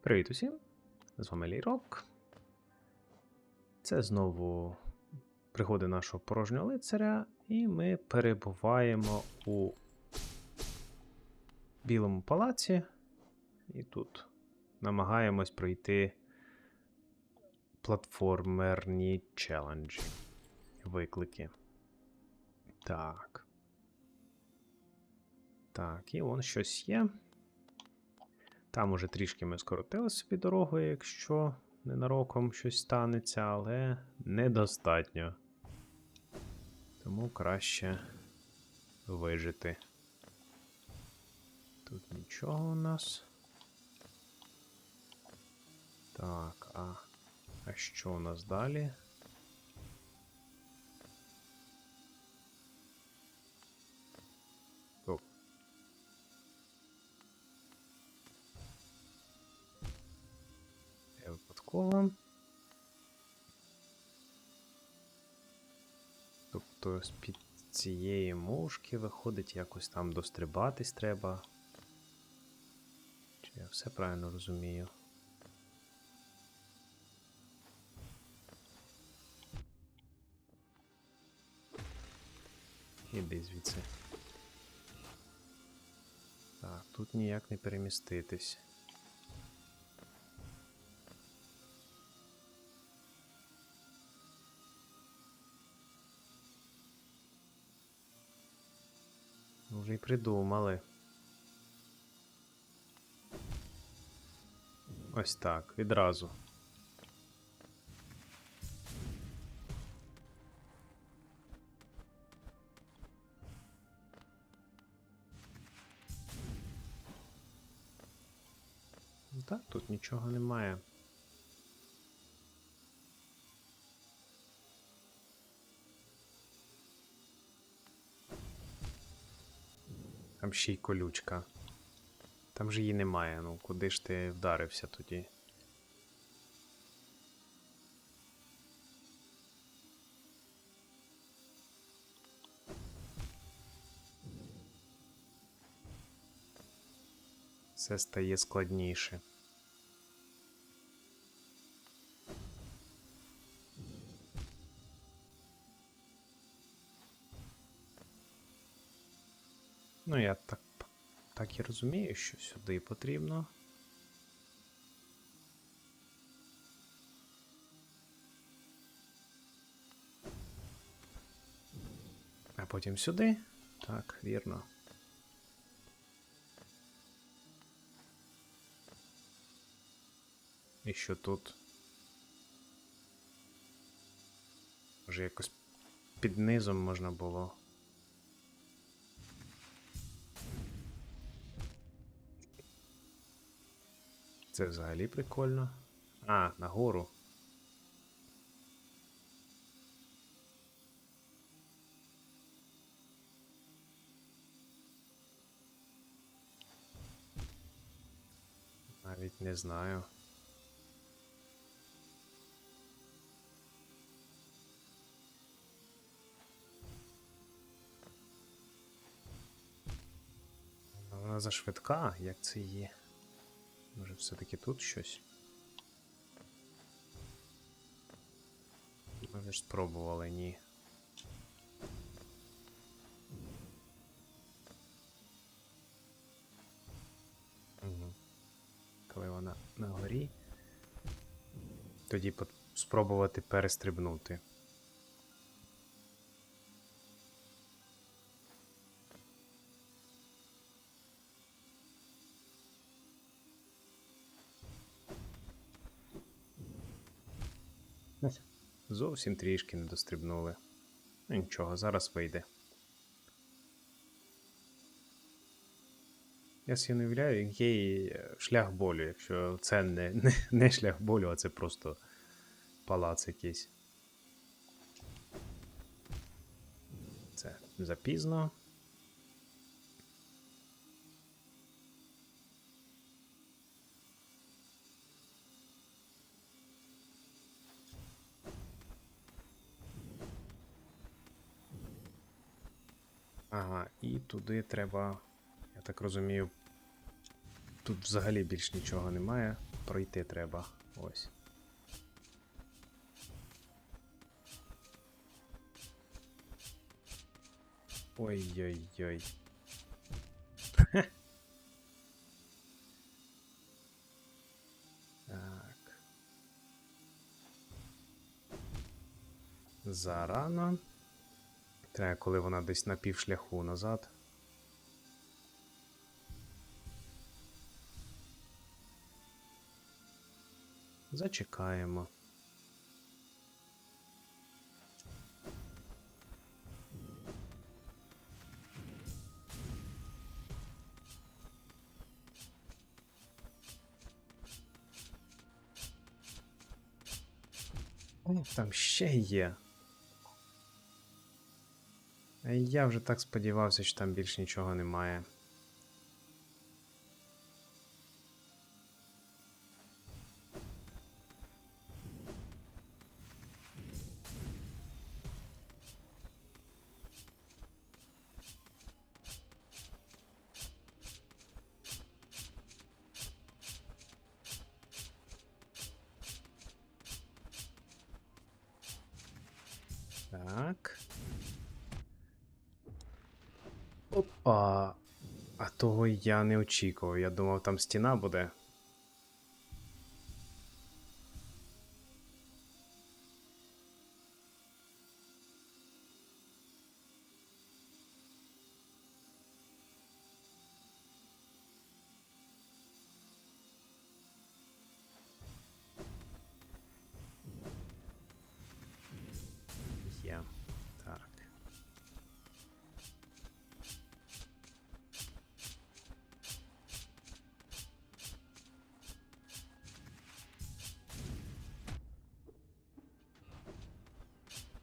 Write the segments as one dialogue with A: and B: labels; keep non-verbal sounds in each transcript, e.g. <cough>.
A: Привіт усім! З вами Лірок. Це знову пригоди нашого порожнього лицаря, і ми перебуваємо у Білому палаці. І тут намагаємось пройти платформерні челенджі. Виклики. Так. Так, і вон щось є. Там уже трішки ми скоротили собі дорогу, якщо ненароком щось станеться, але недостатньо. Тому краще вижити. Тут нічого у нас. Так, а, а що у нас далі? Я. Тобто з-під цієї мушки виходить якось там дострибатись треба. Чи я все правильно розумію? Іди звідси. Так, тут ніяк не переміститись. Ну, Вже й придумали. Ось так, відразу. Ну Так, тут нічого немає. Там ще й колючка. Там же її немає, ну куди ж ти вдарився тоді? Все стає складніше. Ну, я так, так і розумію, що сюди потрібно. А потім сюди. Так, вірно. І що тут? Може якось під низом можна було. Це взагалі прикольно. А, нагору. Навіть не знаю. Вона зашвидка, як це є. Може, все-таки тут щось? Ми ж спробували, ні. Коли вона на горі, тоді спробувати перестрибнути. Зовсім трішки не дострибнули. Ну нічого, зараз вийде. Я собі не уявляю, який е, шлях болю, якщо це не, не, не шлях болю, а це просто палац якийсь. Це запізно. Ага, і туди треба, я так розумію, тут взагалі більш нічого немає. пройти треба. Ось. Ой-ой-ой. <laughs> Так. Зарано. Треба, коли вона десь на півшляху назад. Зачекаємо. О, там ще є. Я вже так сподівався, що там більш нічого немає. Так. Опа. А того я не очікував. Я думав, там стіна буде.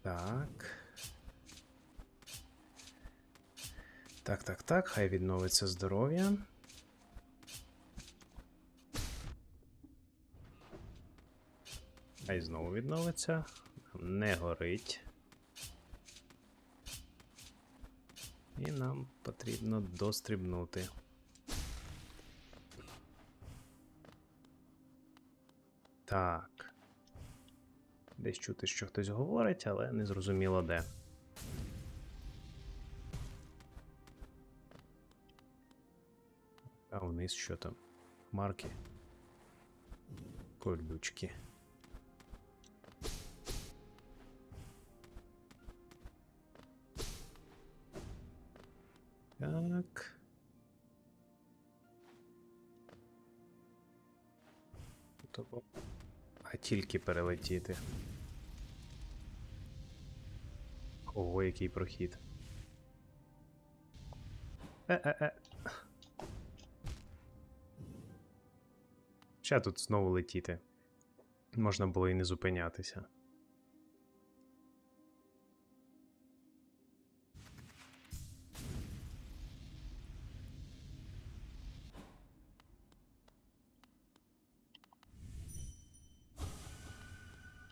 A: Так. Так, так, так, хай відновиться здоров'я. Хай знову відновиться. Не горить. І нам потрібно дострибнути. Так. Десь чути, що хтось говорить, але не зрозуміло де. А вниз що там? Марки. Колючки. Так. Тобто, а тільки перелетіти. Який прохід. Е-е-е. Ще тут знову летіти. Можна було і не зупинятися.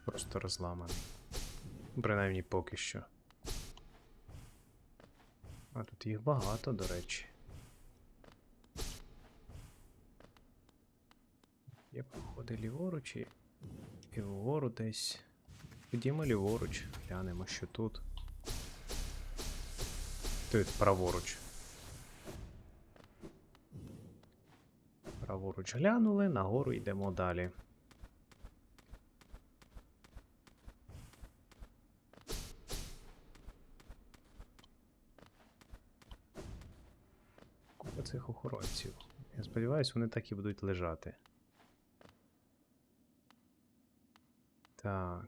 A: Просто розламаний. Принаймні поки що. А тут їх багато, до речі. Є проходи ліворуч і, і вгору десь. Ходімо ліворуч, глянемо, що тут. Тут праворуч. Праворуч глянули, нагору йдемо далі. Цих охоронців. Я сподіваюся, вони так і будуть лежати. Так.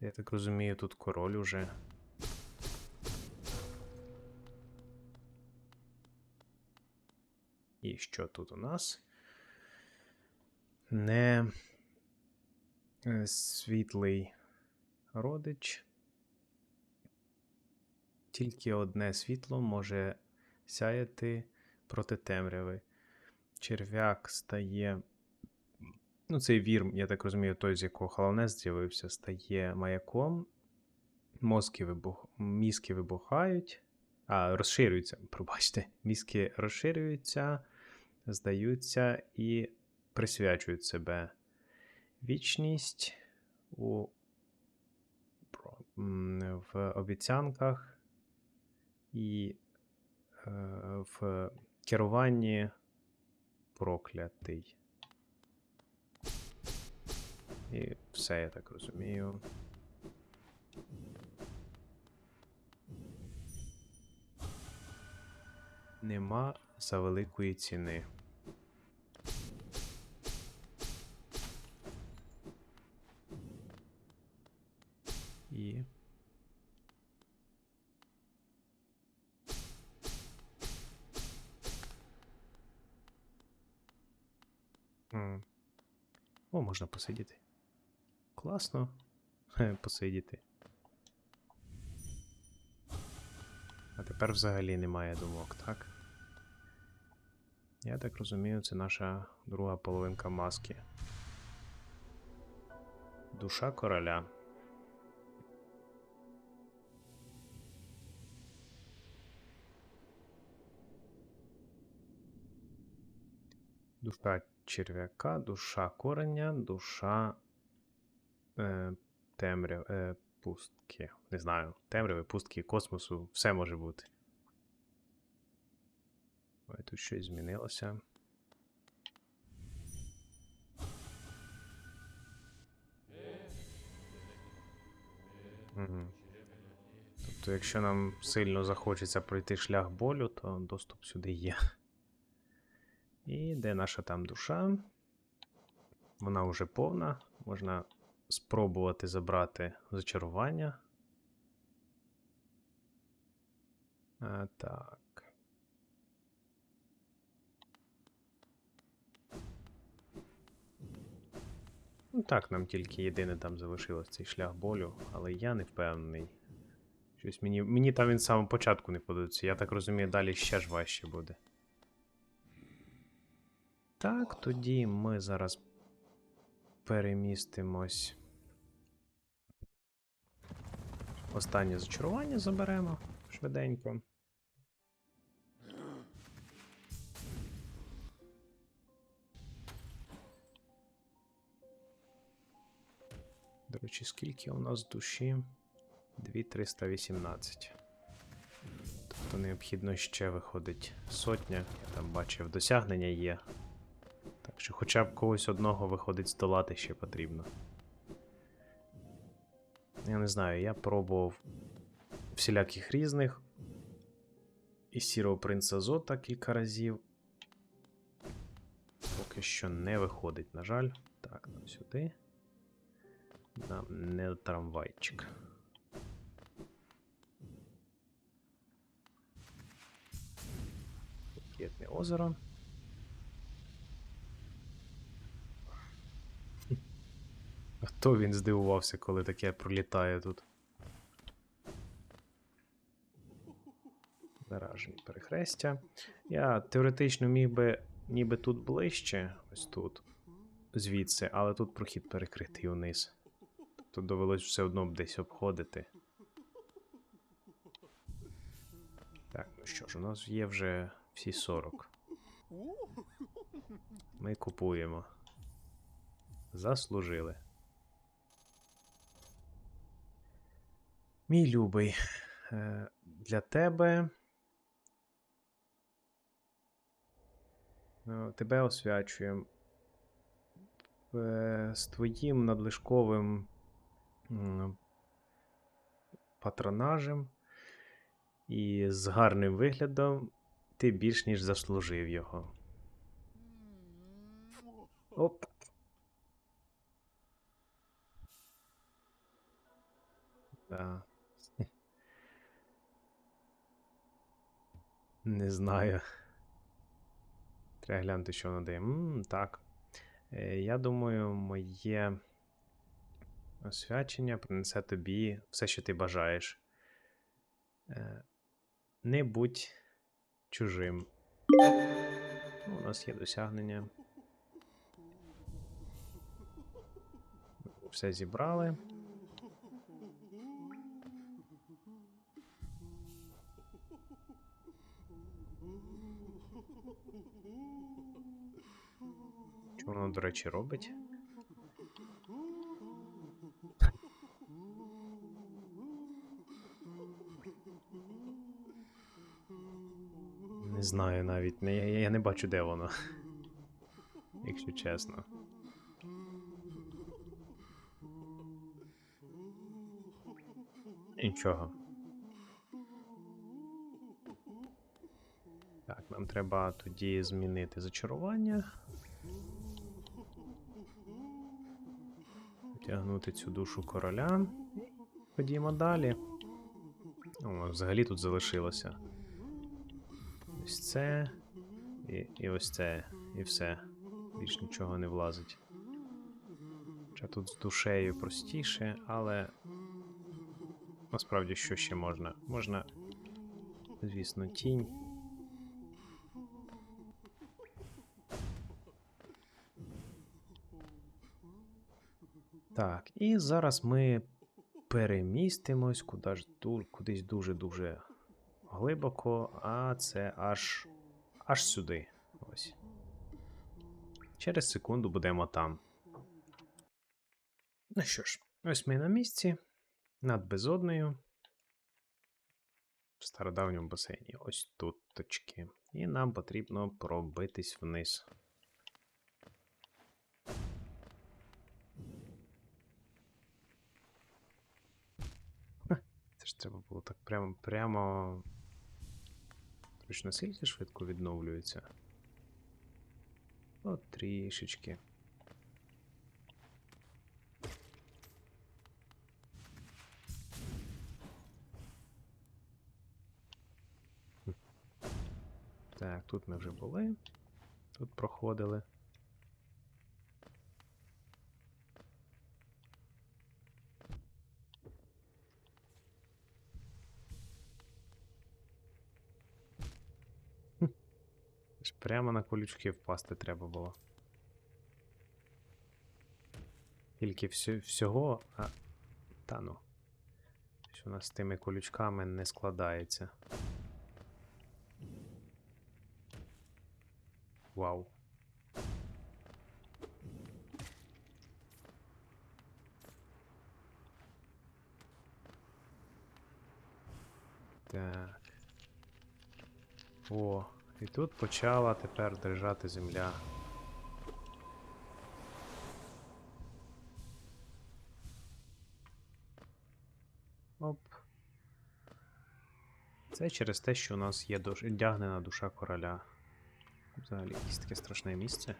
A: Я так розумію, тут король уже. І що тут у нас? Не е, світлий родич. Тільки одне світло може сяяти проти темряви. Черв'як стає. Ну, цей вір, я так розумію, той, з якого халанес з'явився, стає маяком. Мозки вибух... Мізки вибухають. А, розширюються, пробачте. Мізки розширюються, здаються і присвячують себе. Вічність у в обіцянках і е, в керуванні проклятий. І все, я так розумію. Нема за великої ціни. Можна посидіти. Класно. Посидіти. А тепер взагалі немає думок, так? Я так розумію, це наша друга половинка маски. Душа короля. Душа черв'яка, душа кореня, душа е, темряв, е, пустки. Не знаю. Темряви, пустки, космосу, все може бути. Ой, тут щось змінилося. Мгм. Тобто, якщо нам сильно захочеться пройти шлях болю, то доступ сюди є. І де наша там душа? Вона вже повна. Можна спробувати забрати зачарування. А, так. Ну так, нам тільки єдине там залишилось цей шлях болю, але я не впевнений. Щось мені, мені там він з самого початку не подобається. Я так розумію, далі ще ж важче буде. Так, тоді ми зараз перемістимось. Останнє зачарування заберемо швиденько. До речі, скільки у нас душі? 2318. Тобто необхідно ще виходить сотня. Я там бачив, досягнення є. Що хоча б когось одного виходить здолати ще потрібно. Я не знаю, я пробував всіляких різних. І сірого принца Зота кілька разів. Поки що не виходить, на жаль. Так, нам сюди. Нам не трамвайчик. П'ятне озеро. А Хто він здивувався, коли таке пролітає тут? Заражені перехрестя. Я теоретично міг би ніби тут ближче, ось тут, звідси, але тут прохід перекритий униз. Тобто довелось все одно б десь обходити. Так, ну що ж, у нас є вже всі 40. Ми купуємо. Заслужили. Мій любий, е, для тебе. е, Тебе освячуємо. Е, З твоїм надлишковим патронажем і з гарним виглядом ти більш ніж заслужив його. Оп. Да. Не знаю. Треба глянути, що вона дає. М, так. Е, Я думаю, моє освячення принесе тобі все, що ти бажаєш. Е, Не будь чужим. Ну, У нас є досягнення. Все зібрали. До речі, робить? Не знаю навіть. Я, я не бачу, де воно. Якщо чесно. Нічого. Так, нам треба тоді змінити зачарування. Тягнути цю душу короля. Ходімо далі. О, взагалі тут залишилося. Ось це. І, і ось це. І все. Більш нічого не влазить. Хоча тут з душею простіше, але. Насправді, що ще можна? Можна, звісно, тінь. Так, і зараз ми перемістимось куди ж, кудись дуже-дуже глибоко, а це аж, аж сюди. Ось. Через секунду будемо там. Ну що ж, ось ми на місці, над безоднею. В стародавньому басейні. Ось тут точки. І нам потрібно пробитись вниз. Треба було так прямо. прямо. Точно наскільки швидко відновлюється? От трішечки. Так, тут ми вже були. Тут проходили. Прямо на колючки впасти треба було. Тільки всю, всього, а. Та ну. Що у нас з тими колючками не складається. Вау. Так. О, і тут почала тепер дрижати земля. Оп. Це через те, що у нас є душ... дягнена душа короля. Взагалі якесь таке страшне місце.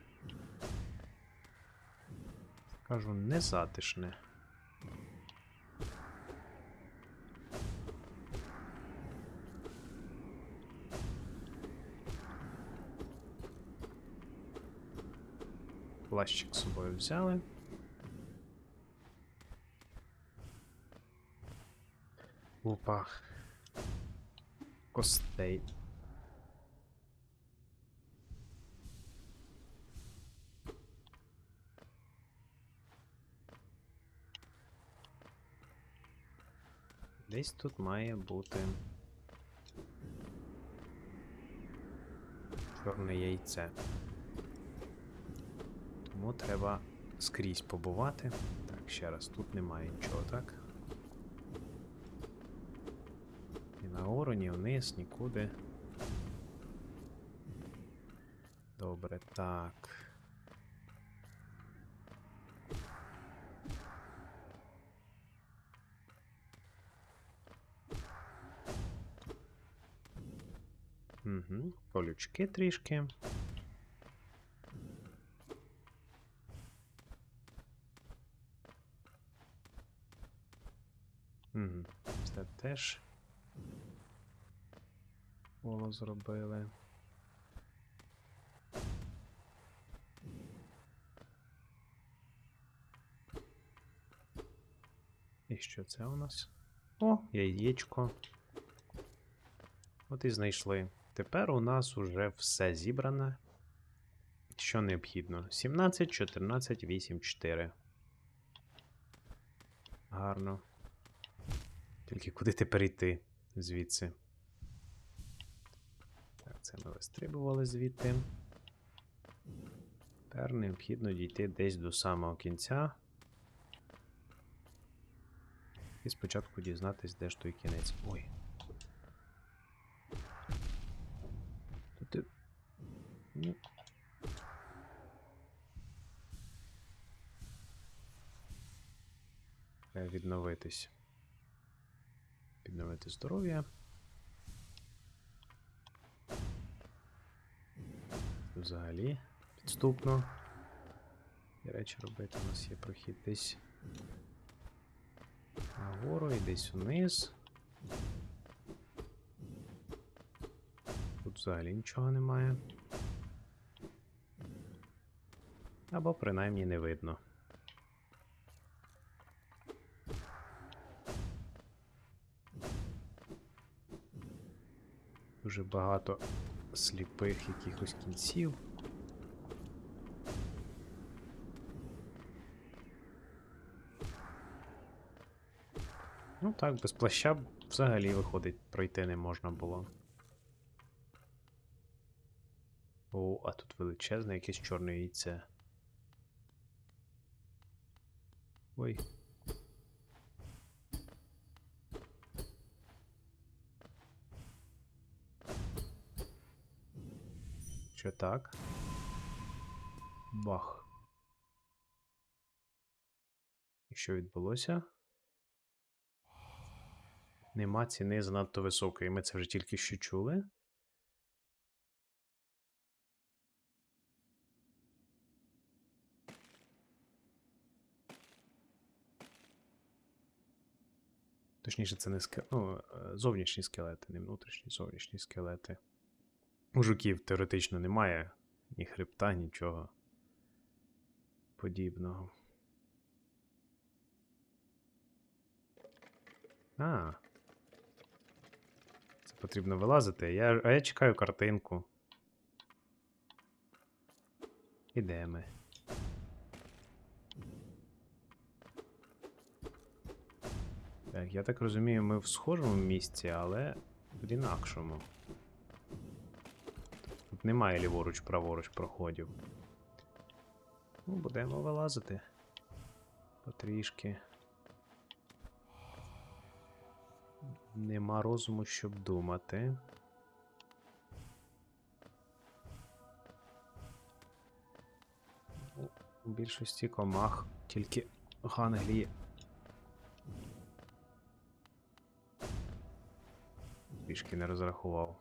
A: Кажу, незатишне. Плащик з собою взяли. Опа. Костей. Десь тут має бути чорне яйце. Тому треба скрізь побувати. Так, ще раз, тут немає нічого, так? Ні нагору, ні вниз, нікуди. Добре, так. Угу, колючки трішки. Угу. Це теж коло зробили. І що це у нас? О, яєчко. От і знайшли. Тепер у нас уже все зібране. Що необхідно? 17, 14, 8, 4. Гарно. Тільки куди тепер йти звідси? Так, це ми вистрибували звідти. Тепер необхідно дійти десь до самого кінця. І спочатку дізнатись, де ж той кінець. Ой. Тут ти. Ну. Треба відновитись. Відновити здоров'я. Взагалі підступно. І речі робити. У нас є прохід десь нагору і десь вниз. Тут взагалі нічого немає. Або принаймні не видно. Дуже багато сліпих якихось кінців. Ну так, без плаща взагалі виходить, пройти не можна було. О, а тут величезне якесь чорне яйце. Ой. Так? Бах. І що відбулося? Нема ціни занадто високої. Ми це вже тільки що чули. Точніше, це не скелети. Ну, е, зовнішні скелети, не внутрішні, зовнішні скелети. У жуків теоретично немає ні хребта, нічого подібного. А. Це потрібно вилазити. Я, а я чекаю картинку. І де ми? Так, я так розумію, ми в схожому місці, але в інакшому. Немає ліворуч-праворуч проходів. Ну, будемо вилазити. Потрішки. Нема розуму, щоб думати. Ну, У більшості комах тільки ганглі. Трішки не розрахував.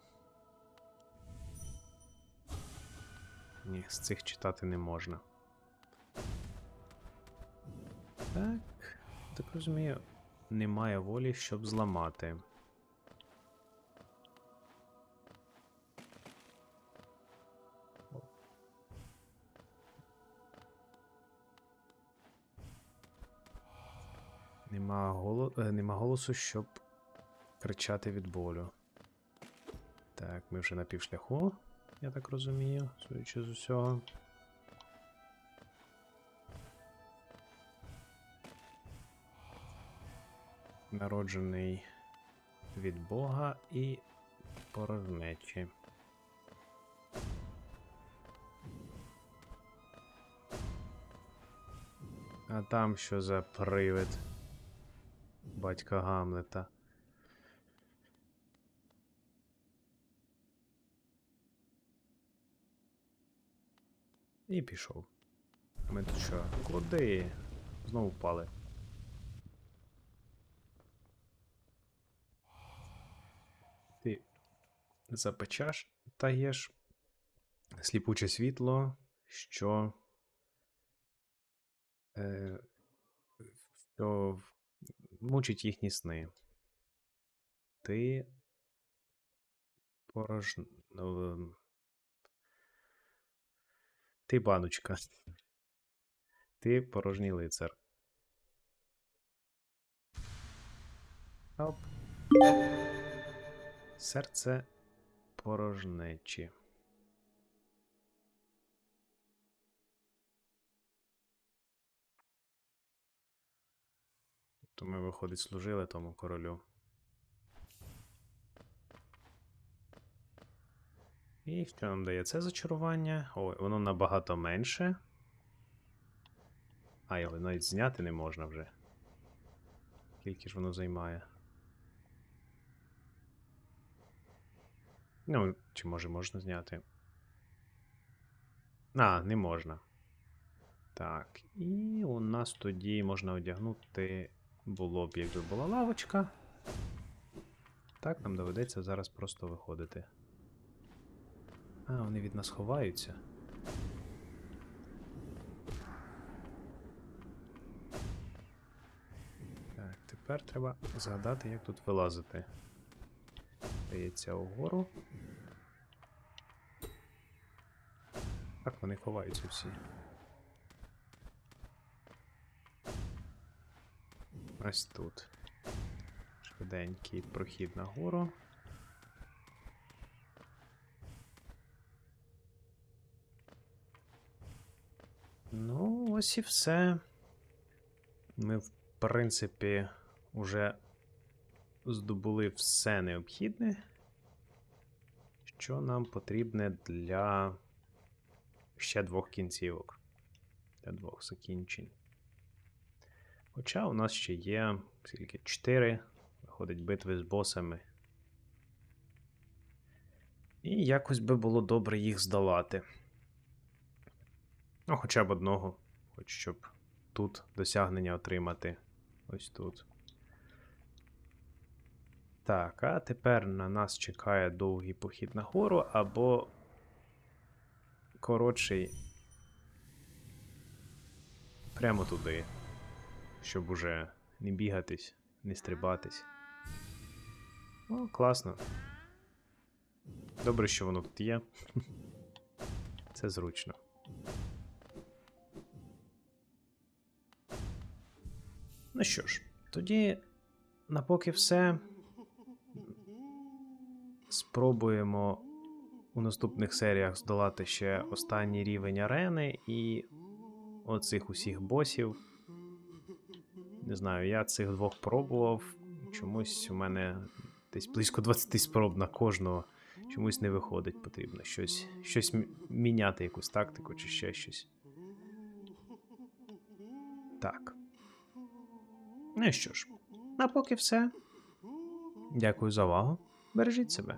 A: Ні, з цих читати не можна. Так, так розумію, немає волі, щоб зламати. Нема, голо... е, Нема голосу, щоб кричати від болю. Так, ми вже на півшляху, я так розумію, судячи з усього. Народжений від Бога і порожнечі. А там що за привид батька Гамлета? І пішов. Ми тут що? Куди? Знову впали. Ти запечаш таєш сліпуче світло, що. Е, що мучить їхні сни. Ти порож... Ти баночка. Ти порожній лицар. Оп. Серце порожнечі. То ми, виходить, служили тому королю. І що нам дає це зачарування? Ой, воно набагато менше. А, його навіть зняти не можна вже. Скільки ж воно займає? Ну, чи може можна зняти? А, не можна. Так, і у нас тоді можна одягнути. Було б, якби була лавочка. Так, нам доведеться зараз просто виходити. А, вони від нас ховаються. Так, тепер треба згадати, як тут вилазити. Дається угору. Так, вони ховаються всі. Ось тут. Швиденький прохід нагору. Ну, ось і все. Ми, в принципі, вже здобули все необхідне, що нам потрібне для ще двох кінцівок. Для двох закінчень. Хоча у нас ще є скільки 4, виходить битви з босами. І якось би було добре їх здолати. Ну, хоча б одного, хоч щоб тут досягнення отримати. Ось тут. Так, а тепер на нас чекає довгий похід на гору або коротший прямо туди, щоб уже не бігатись, не стрибатись. О, класно. Добре, що воно тут є. <laughs> Це зручно. Ну що ж, тоді напоки все. Спробуємо у наступних серіях здолати ще останній рівень арени і оцих усіх босів. Не знаю, я цих двох пробував. Чомусь у мене десь близько 20 спроб на кожного. Чомусь не виходить, потрібно щось, щось міняти, якусь тактику чи ще щось. Так. Ну що ж, а поки все. Дякую за увагу. Бережіть себе.